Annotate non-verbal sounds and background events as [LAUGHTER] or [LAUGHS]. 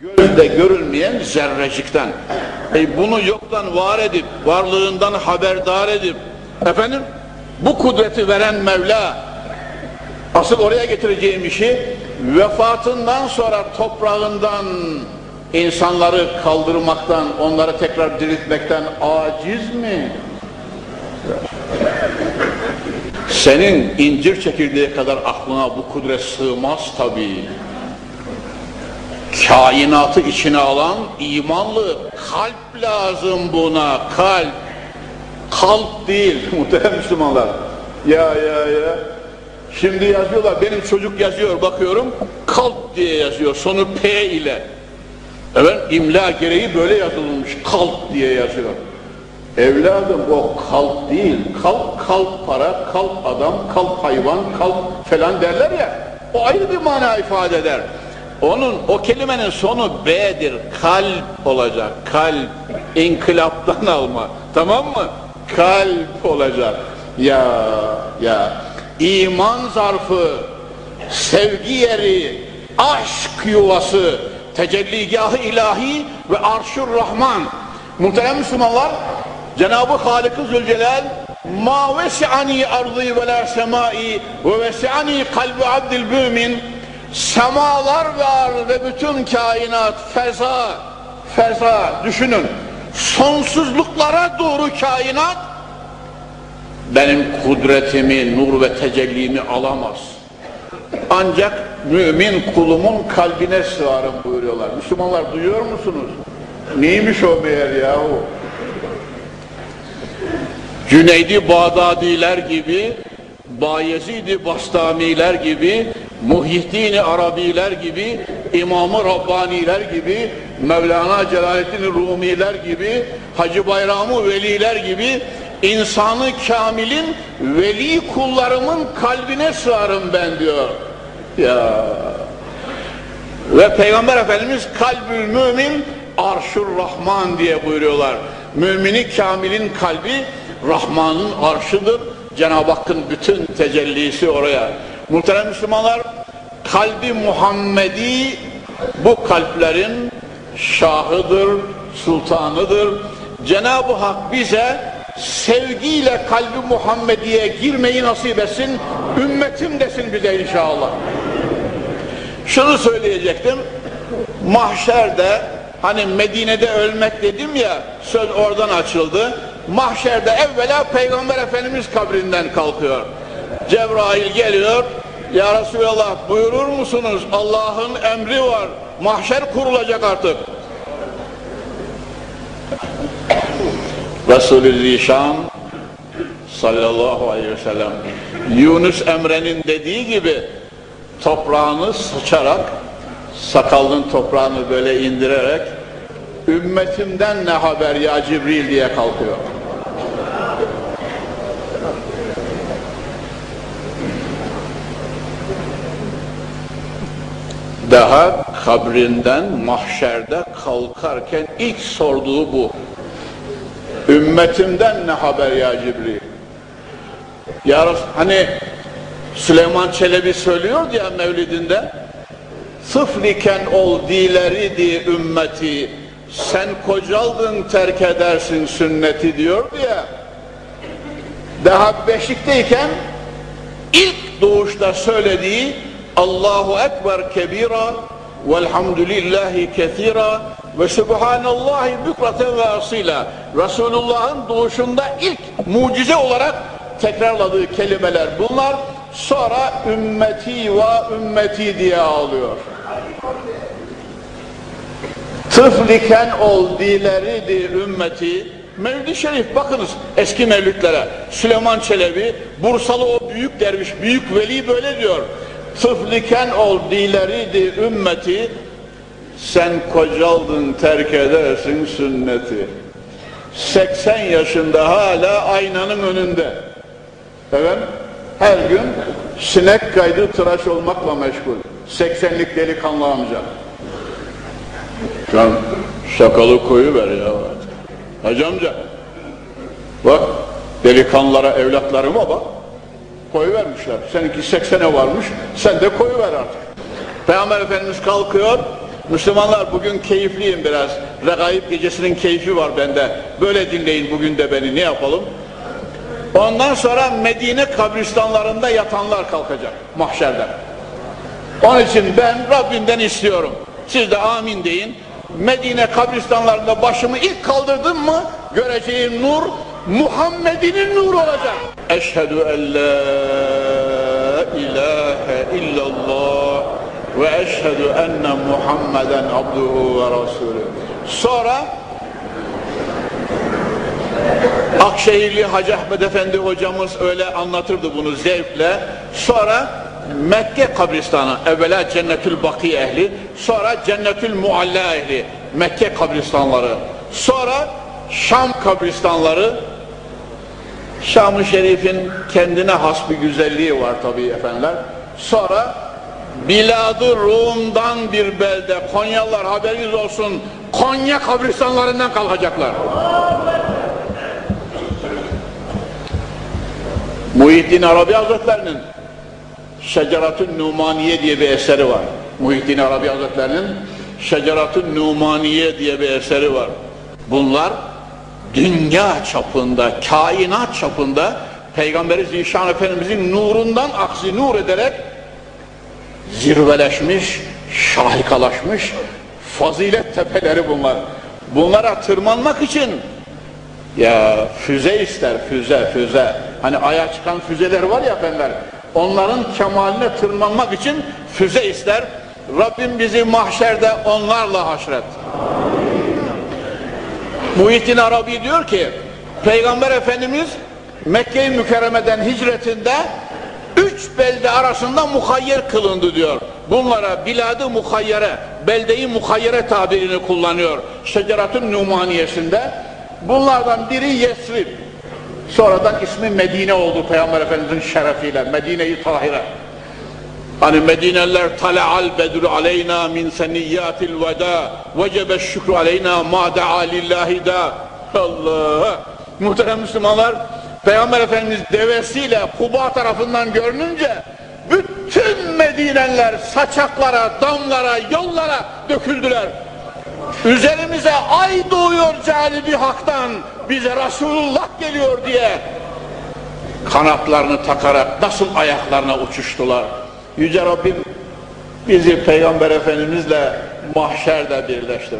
gözde görülmeyen zerrecikten. E bunu yoktan var edip, varlığından haberdar edip, efendim bu kudreti veren Mevla, asıl oraya getireceğim işi, vefatından sonra toprağından insanları kaldırmaktan, onları tekrar diriltmekten aciz mi? Senin incir çekirdeği kadar aklına bu kudret sığmaz tabii. Kainatı içine alan imanlı kalp lazım buna, kalp. Kalp değil [LAUGHS] muhterem Müslümanlar. Ya ya ya. Şimdi yazıyorlar, benim çocuk yazıyor bakıyorum, kalp diye yazıyor, sonu P ile. Evet, imla gereği böyle yazılmış, kalp diye yazıyor. Evladım o kalp değil, kalp kalp para, kalp adam, kalp hayvan, kalp falan derler ya, o ayrı bir mana ifade eder. Onun, o kelimenin sonu B'dir, kalp olacak, kalp, inkılaptan alma, tamam mı? Kalp olacak. Ya, ya, iman zarfı, sevgi yeri, aşk yuvası, tecelligahı ilahi ve arşur rahman. Muhterem Müslümanlar, Cenab-ı Halık-ı Zülcelal ma vesi'ani ardı ve la semai ve vesi'ani kalbi abdil mümin semalar var ve bütün kainat feza feza düşünün sonsuzluklara doğru kainat benim kudretimi, nur ve tecellimi alamaz. Ancak mümin kulumun kalbine sığarım buyuruyorlar. Müslümanlar duyuyor musunuz? Neymiş o meğer yahu? Cüneydi Bağdadiler gibi, Bayezid-i Bastamiler gibi, Muhyiddin-i Arabiler gibi, İmam-ı Rabbaniler gibi, Mevlana Celaleddin Rumiler gibi, Hacı Bayramı Veliler gibi insanı kamilin veli kullarımın kalbine sığarım ben diyor. Ya ve Peygamber Efendimiz kalbül mümin arşur rahman diye buyuruyorlar. Mümini kamilin kalbi Rahman'ın arşıdır. Cenab-ı Hakk'ın bütün tecellisi oraya. Muhterem Müslümanlar, kalbi Muhammedi bu kalplerin şahıdır, sultanıdır. Cenab-ı Hak bize sevgiyle kalbi Muhammediye girmeyi nasip etsin, ümmetim desin bize inşallah. Şunu söyleyecektim, mahşerde Hani Medine'de ölmek dedim ya, söz oradan açıldı. Mahşerde evvela Peygamber Efendimiz kabrinden kalkıyor. Cebrail geliyor, Ya Resulallah buyurur musunuz? Allah'ın emri var, mahşer kurulacak artık. Resulü Zişan sallallahu aleyhi ve sellem Yunus Emre'nin dediği gibi toprağını sıçarak sakalının toprağını böyle indirerek ümmetimden ne haber ya Cibril diye kalkıyor. Daha kabrinden mahşerde kalkarken ilk sorduğu bu. Ümmetimden ne haber ya Cibril? Ya hani Süleyman Çelebi söylüyordu ya Mevlidinde Sıfriken ol dileri di ümmeti sen kocaldın terk edersin sünneti diyordu ya daha beşikteyken ilk doğuşta söylediği Allahu Ekber kebira velhamdülillahi kethira ve subhanallahi bükraten ve asila. Resulullah'ın doğuşunda ilk mucize olarak tekrarladığı kelimeler bunlar. Sonra ümmeti ve ümmeti diye ağlıyor. Tıfliken ol dileridir ümmeti. Mevlid-i Şerif bakınız eski mevlütlere. Süleyman Çelebi Bursalı o büyük derviş büyük veli böyle diyor tıfliken ol dileridir ümmeti sen kocaldın terk edersin sünneti 80 yaşında hala aynanın önünde evet her gün sinek kaydı tıraş olmakla meşgul 80'lik delikanlı amca Can şakalı koyu ver ya. Hacı amca. Bak delikanlılara evlatlarıma bak. Koyu vermişler. Seninki 80'e varmış. Sen de koyu ver artık. Peygamber Efendimiz kalkıyor. Müslümanlar bugün keyifliyim biraz. Regaib gecesinin keyfi var bende. Böyle dinleyin bugün de beni ne yapalım? Ondan sonra Medine kabristanlarında yatanlar kalkacak mahşerden. Onun için ben Rabbimden istiyorum. Siz de amin deyin. Medine kabristanlarında başımı ilk kaldırdım mı göreceğim nur Muhammed'in nuru olacak. Eşhedü en la ilahe illallah ve eşhedü enne Muhammeden abduhu ve rasulü. Sonra Akşehirli Hacı Ahmet Efendi hocamız öyle anlatırdı bunu zevkle. Sonra Mekke kabristanı, evvela Cennetül Baki ehli, sonra Cennetül Mualla ehli, Mekke kabristanları, sonra Şam kabristanları, Şam-ı Şerif'in kendine has bir güzelliği var tabii efendiler. Sonra Biladı Rum'dan bir belde, Konyalılar haberiniz olsun, Konya kabristanlarından kalkacaklar. Muhyiddin Arabi Hazretlerinin Şeceratün Numaniye diye bir eseri var. Muhyiddin Arabi Hazretlerinin Şeceratün Numaniye diye bir eseri var. Bunlar dünya çapında, kainat çapında Peygamberi Zişan Efendimizin nurundan aksi nur ederek zirveleşmiş, şahikalaşmış fazilet tepeleri bunlar. Bunlara tırmanmak için ya füze ister, füze, füze. Hani aya çıkan füzeler var ya efendiler. Onların kemaline tırmanmak için füze ister. Rabbim bizi mahşerde onlarla haşret. Muhittin Arabi diyor ki, Peygamber Efendimiz Mekke-i Mükerreme'den hicretinde üç belde arasında muhayyer kılındı diyor. Bunlara biladı muhayyere, beldeyi muhayyere tabirini kullanıyor. Şeceratın Numaniyesinde. Bunlardan biri Yesrib. Sonradan ismi Medine oldu Peygamber Efendimiz'in şerefiyle. Medine-i Tahire. Hani Medineliler tala'al bedru aleyna min seniyyatil veda vecebe şükrü aleyna ma da'a lillahi da Allah muhterem Müslümanlar Peygamber Efendimiz devesiyle Kuba tarafından görününce bütün Medineliler saçaklara, damlara, yollara döküldüler. Üzerimize ay doğuyor calibi haktan, bize Resulullah geliyor diye kanatlarını takarak nasıl ayaklarına uçuştular. Yüce Rabbim bizi Peygamber Efendimizle mahşerde birleştir.